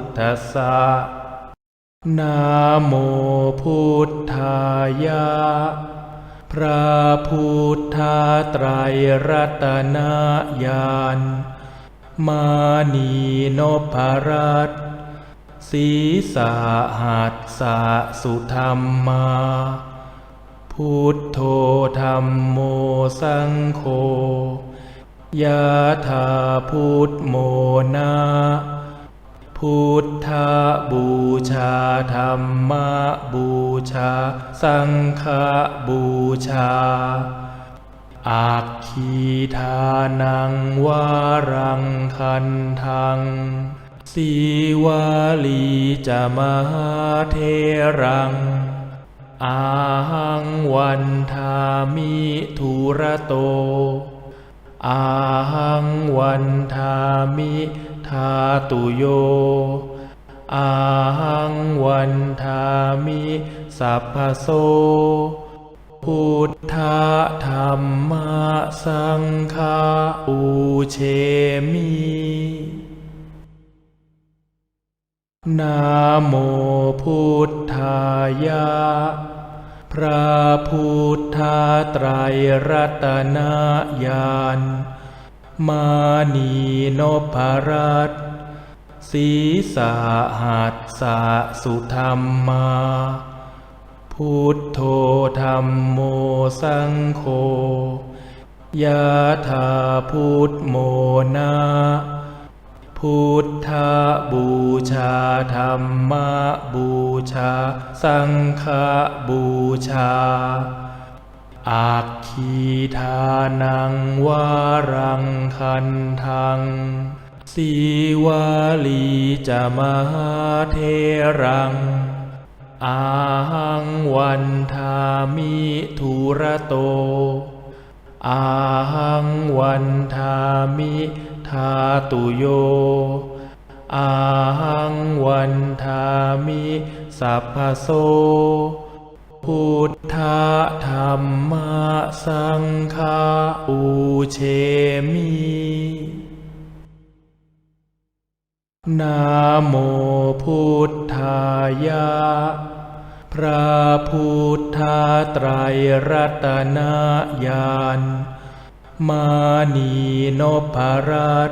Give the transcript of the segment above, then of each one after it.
ท ธัสสะนะโมพุทธายะ พระพุทธไตรรัตนญาณมานีนพรัตศีสาหัสสะสุธรรมา พุทโธธรรมโมสังโฆยะธาพุทโมนา พุทธบูชาธรรมบูชา สังฆบูชาอักขีทานังวารังคันทังสีวาลีจะมหาเทรัง อาหังวันทามิทุระโต อาหังวันทามิาตุโย อาหังวันทามิสัพพโสพุทธธรรมสังฆาอุเชมินะโมพุทธายะ พระพุทธไตรรัตนญาณ มานีนพรัตศีสาหัสสะสุธรรมา พุทโธธรรมโมสังโฆยะธาพุทโมนาพุทธบูชาธรรมบูชา สังฆบูชา อักขีทานังวารังคันทังสีวาลีจะมหาเทรัง อาหังวันทามิทุระโต อาหังวันทามิทาตุโย อาหังวันทามิสัพพโส พุทธธรรมสังฆาอุเชมินะโมพุทธายะพระพุทธไตรรัตนญาณมานีนพรัต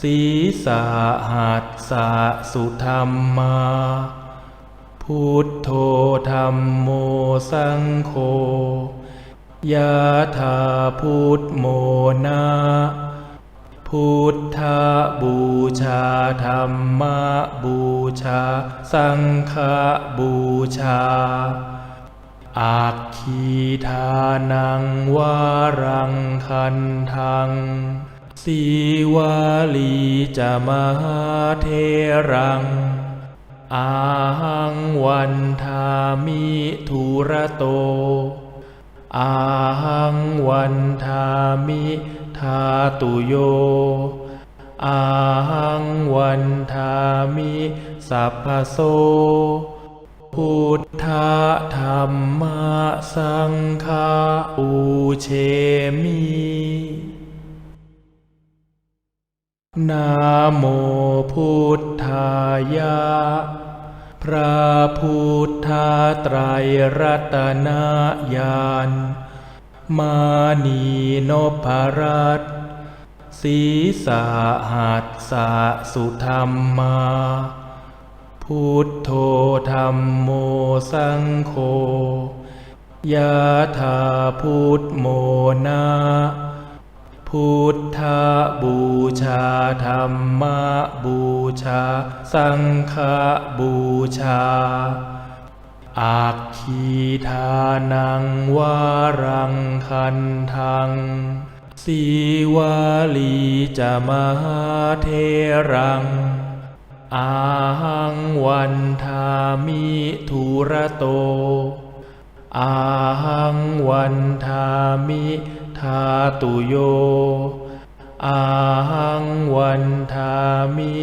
ศีสาหัสสะสุธรรมา พุทโธธรรมโมสังโฆยะธาพุทโมนาพุทธบูชาธรรมบูชา สังฆบูชาอักขีทานังวารังคันทังสีวาลีจะมหาเทรัง อาหังวันทามิทุระโต อาหังวันทามิทาตุโย อาหังวันทามิสัพพโส พุทธธรรมสังฆาอุเชมินะโมพุทธายะ ระพุทธไตรรัตนญาณมานีนพรัตศีสาหัสสะสุธรรมา พุทโธธรรมโมสังโฆยะธาพุทโมนา พุทธบูชาธรรมบูชา สังฆบูชาอักขีทานังวารังคันทังสีวาลีจะมหาเทรัง อาหังวันทามิทุระโต อาหังวันทามิ ทาตุโย อาหังวันทามิ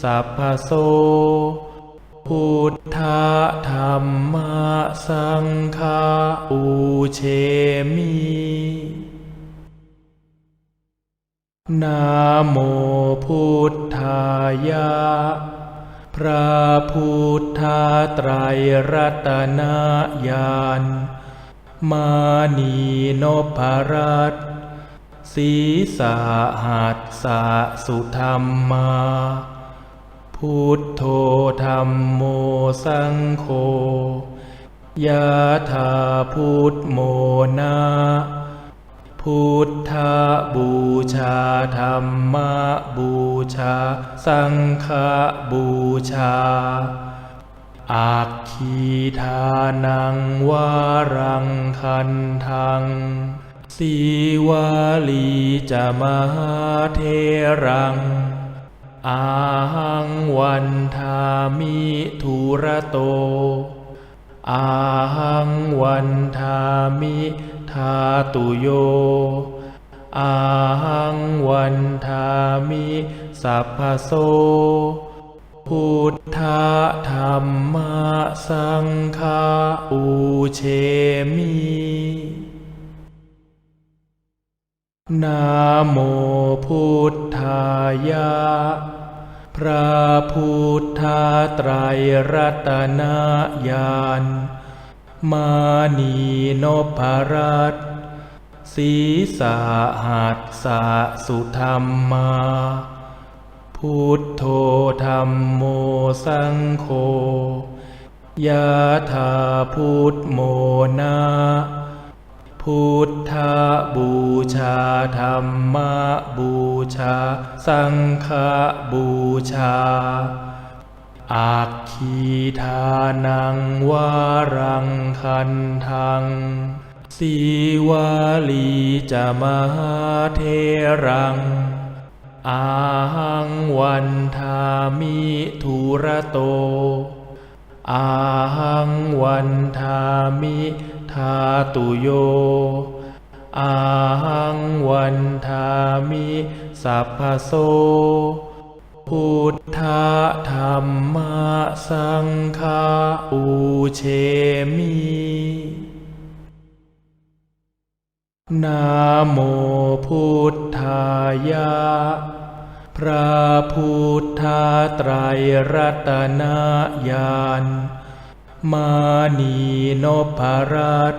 สัพพโสพุทธธรรมสังฆาอุเชมินะโมพุทธายะ พระพุทธไตรรัตนญาณ มานีนพรัตศีสาหัสสะสุธรรมมา พุทโธธรรมโมสังโฆยะธาพุทโมนาพุทธบูชาธรรมบูชา สังฆบูชา อักขีทานังวารังคันทังสีวาลีจะมหาเทรัง อาหังวันทามิทุระโต อาหังวันทามิทาตุโย อาหังวันทามิสัพพโส พุทธธรรมสังฆาอุเชมินะโมพุทธายะพระพุทธไตรรัตนญาณมานีนพรัตศีสาหัสสะสุธรรมมา พุทโธธรรมโมสังโฆยะธาพุทโมนาพุทธบูชาธรรมบูชา สังฆบูชาอักขีทานังวารังคันทังสีวาลีจะมหาเทรัง อาหังวันทามิทุระโต อาหังวันทามิทาตุโย อาหังวันทามิสัพพโส พุทธะธรรมะสังฆาอุเชมิ นะโมพุทธายะ พระพุทธไตรรัตนญาณมานีนพรัต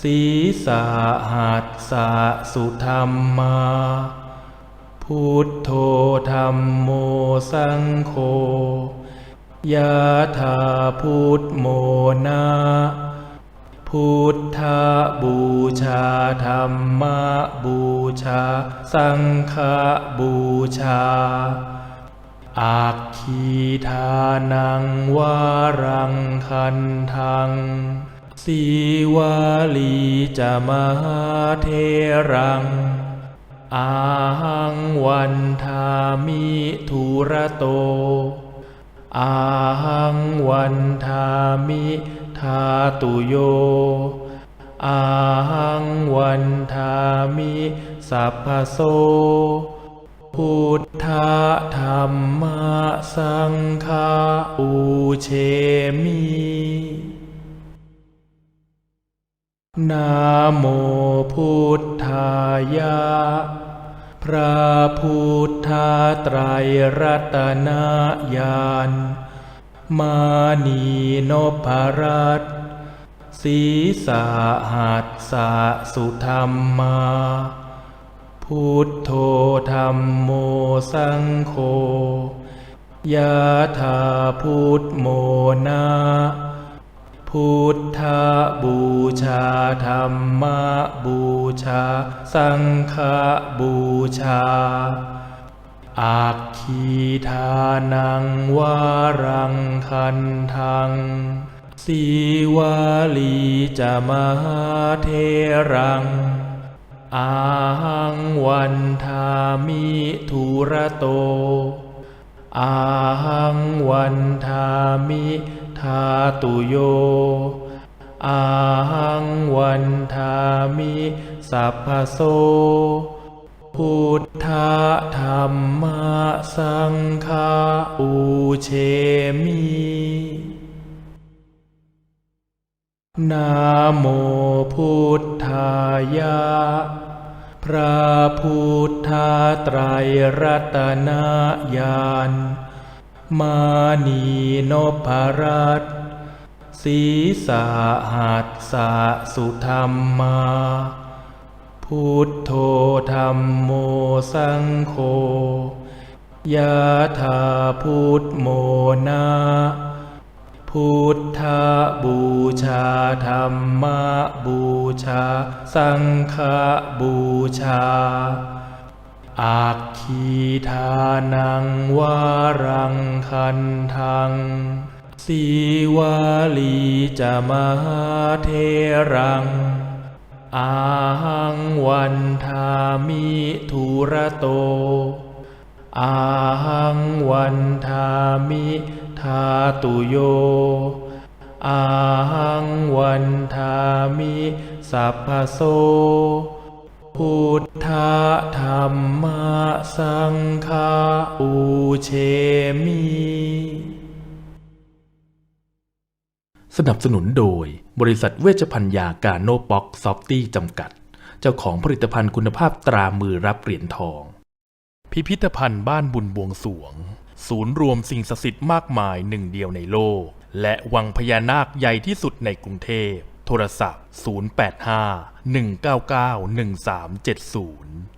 ศีสาหัสสะสุธรรมมาพุทโธธรรมโมสังโฆยะธาพุทโมนา พุทธบูชาธรรมบูชา สังฆบูชาอักขีทานังวารังคันทังสีวาลีจะมหาเทรัง อาหังวันทามิทุระโต อาหังวันทามิ ทาตุโย อาหังวันทามิสัพพโสพุทธะธรรมสังฆาอุเชมินะโมพุทธายะพระพุทธไตรรัตนญาณ มานีนพรัตศีสาหัสสะสุธรรมมา พุทโธธรรมโมสังโฆยะธาพุทโมนาพุทธบูชาธรรมบูชา สังฆบูชา อักขีทานังวารังคันทังสีวาลีจะมหาเทรัง อาหังวันทามิทุระโต อาหังวันทามิทาตุโย อาหังวันทามิสัพพโส พุทธธรรมสังฆาอุเชมินะโมพุทธายะพระพุทธไตรรัตนญาณมานีนพรัตศีสาหัสสะสุธรรมา พุทโธธรรมโมสังโฆยะธาพุทโมนาพุทธบูชาธรรมบูชา สังฆบูชา อาคีทานังวารังคันทังสีวาลีจะมหาเทรัง อาหังวันทามิทุระโต อาหังวันทามิทาตุโย อาหังวันทามิสัพพโส พุทธธรรมสังฆาอุเชมิ สนับสนุนโดย บริษัทเวชภัญญาการโนบ็อกซอฟตี้จำกัด เจ้าของผลิตภัณฑ์คุณภาพตรามือรับเหรียญทอง พิพิธภัณฑ์บ้านบุญบวงสวง ศูนย์รวมสิ่งศักดิ์สิทธิ์มากมายหนึ่งเดียวในโลก และวังพญานาคใหญ่ที่สุดในกรุงเทพ โทรศัพท์ 085 199 1370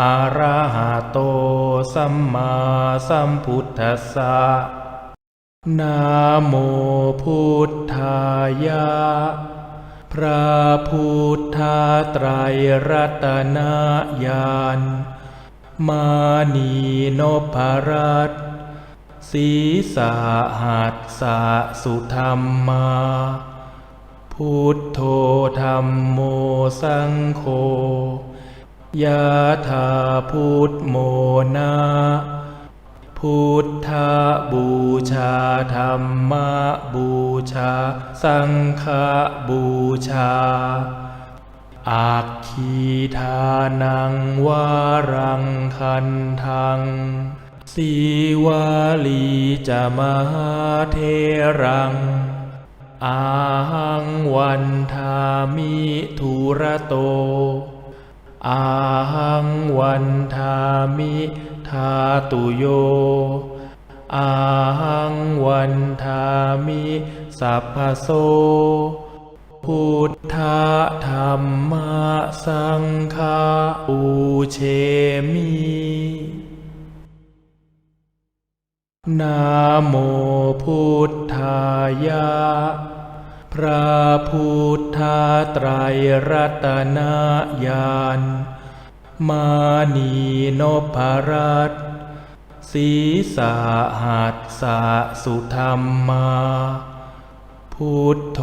อะระหะโตสัมมาสัมพุทธัสสะนะโมพุทธายะพระพุทธไตรรัตนญาณมานีนพรัตศีสาหัสสะสุธรรมา พุทโธธรรมโมสังโฆ ยะธาพุทโมนาพุทธบูชาธรรมบูชา สังฆบูชา อาคีทานังวารังคันทังสีวาลีจะมหาเทรัง อาหังวันทามิทุระโต อาหังวันทามิทาตุโย อาหังวันทามิสัพพโส พุทธธรรมะสังฆาอุเชมินะโมพุทธายะ ระพุทธไตรรัตนญาณมานีนพรัตศีสาหัสสะสุธรรมา พุทโธ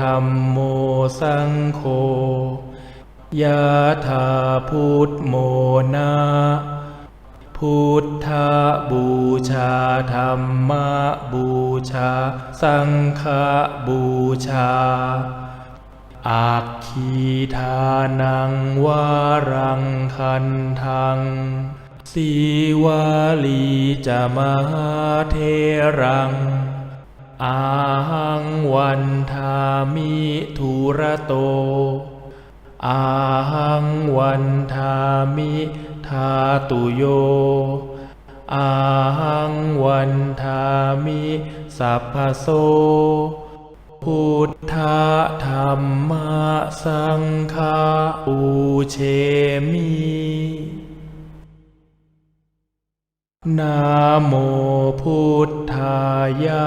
ธรรมโมสังโฆยะธาพุทโมนา พุทธบูชาธรรมบูชา สังฆบูชา อาคีทานังวารังคันทังสีวาลีจะมหาเทรัง อาหังวันทามิทุระโต อาหังวันทามิทาตุโย อาหังวันทามิสัพพโส พุทธธรรมสังฆาอุเชมินะโมพุทธายะ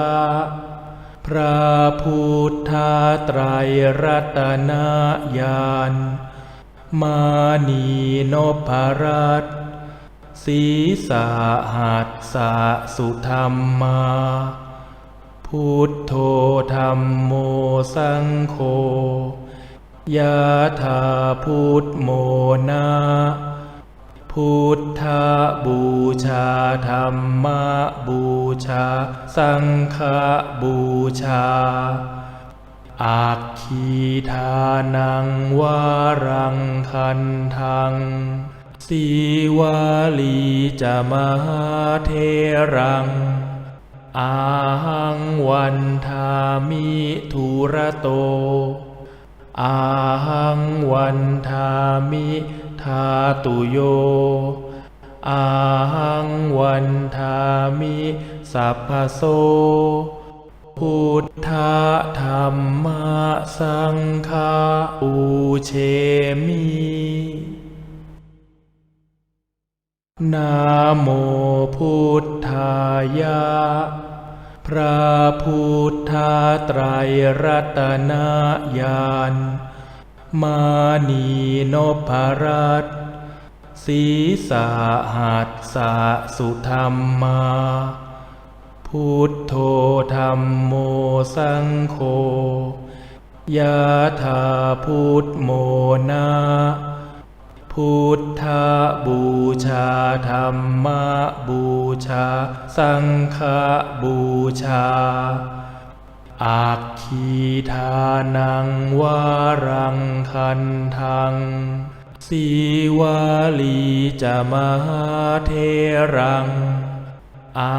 ระพุทธไตรรัตนญาณมานีนพรัตศีสาหัสสะสุธรรมมาพุทโธธรรมโมสังโฆยะธาพุทโมนา พุทธบูชาธรรมบูชา สังฆบูชา อาคีทานังวารังคันทังสีวาลีจะมหาเทรัง อาหังวันทามิทุระโต อาหังวันทามิ ทาตุโย อาหังวันทามิสัพพโส พุทธธรรมสังฆาอุเชมินะโมพุทธายะพระพุทธไตรรัตนญาณ มานีนพรัตศีสาหัสสะสุธรรมมา พุทโธธรรมโมสังโฆยะธาพุทโมนาพุทธบูชาธรรมบูชา สังฆบูชา อาคีทานังวารังคันทังสีวาลีจะมหาเทรัง อา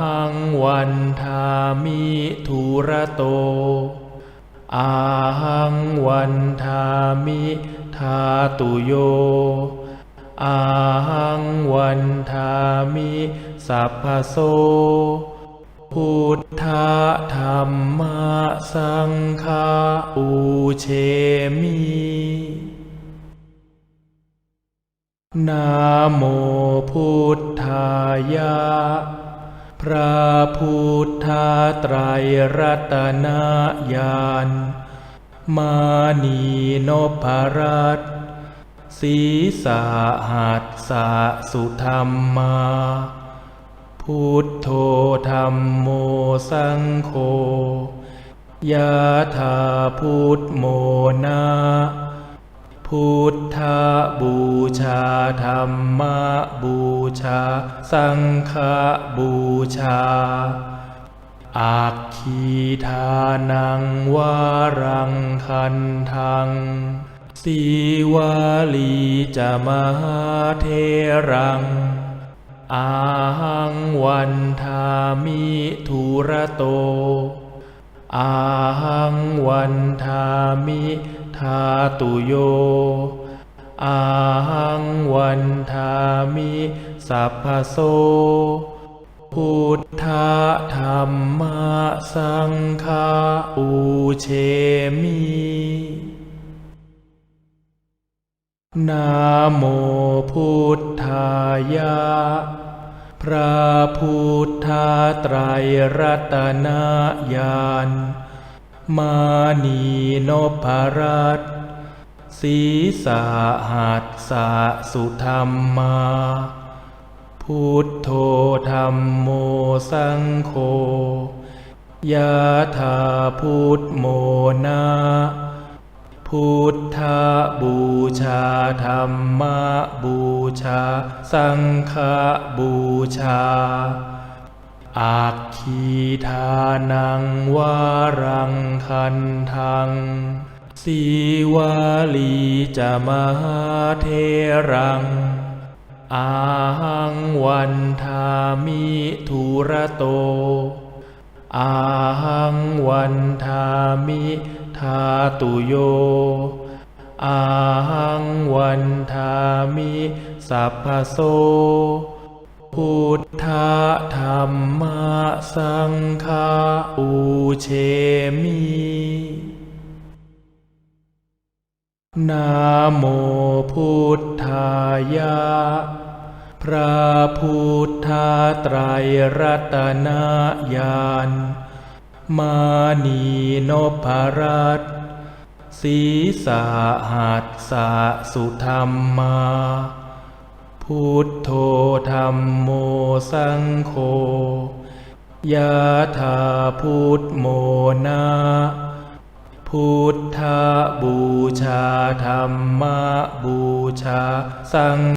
หังวันทามิทุระโต อาหังวันทามิทาตุโย อาหังวันทามิสัพพโส พุทธธรรมสังฆาอุเชมินะโมพุทธายะพระพุทธไตรรัตนญาณมานีนพรัตศีสาหัสสะสุธรรมมา พุทโธธรรมโมสังโฆยะธาพุทโมนาพุทธบูชาธรรมบูชา สังฆบูชา อาคีทานังวารังคันทังสีวาลีจะมหาเทรัง อาหังวันทามิทุระโต อาหังวันทามิทาตุโย อาหังวันทามิสัพพโส รรัตนญาณมานีนพรัตศีสาหัสสะสุธรรมมา พุทโธธรรมโมสังโฆยะธาพุทโมนาพุทธบูชาธรรมบูชา สังฆบูชา อาคีทานังวารังคันทังสีวาลีจะมหาเทรัง อาหังวันทามิทุระโต อาหังวันทามิทาตุโย อาหังวันทามิสัพพโส พุทธธรรมสังฆาอุเชมินะโมพุทธายะพระพุทธไตรรัตนญาณมานีนพรัตศีสาหัสสะสุธรรมา พุทโธธรรมโมสังโฆยะธาพุทโมนาพุทธบูชาธรรมบูชาสัง